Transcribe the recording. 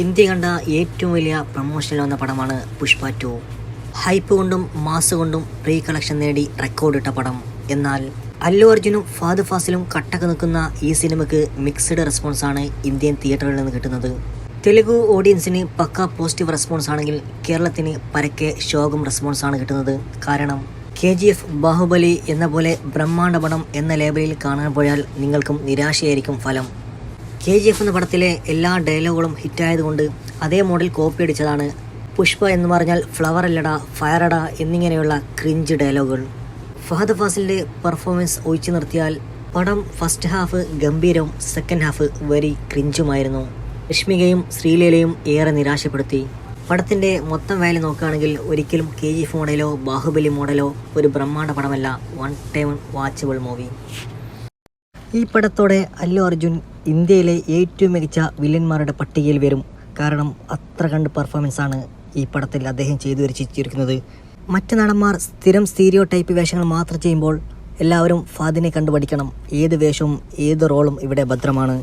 India കണ്ട ഏറ്റവും വലിയ പ്രൊമോഷനിൽ വന്ന പടമാണ് പുഷ്പ ടു ഹൈപ്പ് കൊണ്ടും മാസ് കൊണ്ടും പ്രീ കളക്ഷൻ നേടി റെക്കോർഡ് റെക്കോർഡിട്ട പടം. എന്നാൽ അല്ലു അർജുനും ഫാദ് ഫാസിലും കട്ടക്ക് നിൽക്കുന്ന ഈ സിനിമയ്ക്ക് മിക്സ്ഡ് റെസ്പോൺസാണ് ഇന്ത്യൻ തിയേറ്ററിൽ നിന്ന് കിട്ടുന്നത്. തെലുഗു ഓഡിയൻസിന് പക്ക പോസിറ്റീവ് റെസ്പോൺസ് ആണെങ്കിൽ കേരളത്തിന് പരക്കെ ശോകം റെസ്പോൺസാണ് കിട്ടുന്നത്. കാരണം കെ ജി എഫ് ബാഹുബലി എന്ന പോലെ ബ്രഹ്മാണ്ഡ പടം എന്ന ലേബലിൽ കാണാൻ പോയാൽ നിങ്ങൾക്കും നിരാശയായിരിക്കും ഫലം. കെ ജി എഫ് എന്ന പടത്തിലെ എല്ലാ ഡയലോഗുകളും ഹിറ്റായതുകൊണ്ട് അതേ മോഡൽ കോപ്പി അടിച്ചതാണ്. പുഷ്പ എന്ന് പറഞ്ഞാൽ ഫ്ലവർ അല്ലടാ ഫയറടാ എന്നിങ്ങനെയുള്ള ക്രിഞ്ച് ഡയലോഗുകൾ ഫഹദ് ഫാസിലിന്റെ പെർഫോമൻസ് ഒഴിച്ചു നിർത്തിയാൽ പടം ഫസ്റ്റ് ഹാഫ് ഗംഭീരവും സെക്കൻഡ് ഹാഫ് വെരി ക്രിഞ്ചുമായിരുന്നു രശ്മികയും ശ്രീലീലയും ഏറെ നിരാശപ്പെടുത്തി. പടത്തിന്റെ മൊത്തം വാല്യൂ നോക്കുകയാണെങ്കിൽ ഒരിക്കലും കെ ജി എഫ് മോഡലോ ബാഹുബലി മോഡലോ ഒരു ബ്രഹ്മാണ്ഡ പടമല്ല വൺ ടൈം വാച്ചബിൾ മൂവി ഈ പടത്തോടെ അല്ലു അർജുൻ ഇന്ത്യയിലെ ഏറ്റവും മികച്ച വില്ലന്മാരുടെ പട്ടികയിൽ വരും. കാരണം അത്ര കണ്ട് പെർഫോമൻസാണ് ഈ പടത്തിൽ അദ്ദേഹം ചെയ്തു വരച്ചിരിക്കുന്നത് മറ്റ് നടന്മാർ സ്ഥിരം സ്റ്റീരിയോ ടൈപ്പ് വേഷങ്ങൾ മാത്രം ചെയ്യുമ്പോൾ എല്ലാവരും ഫാദിനെ കണ്ടുപഠിക്കണം. ഏത് വേഷവും ഏത് റോളും ഇവിടെ ഭദ്രമാണ്.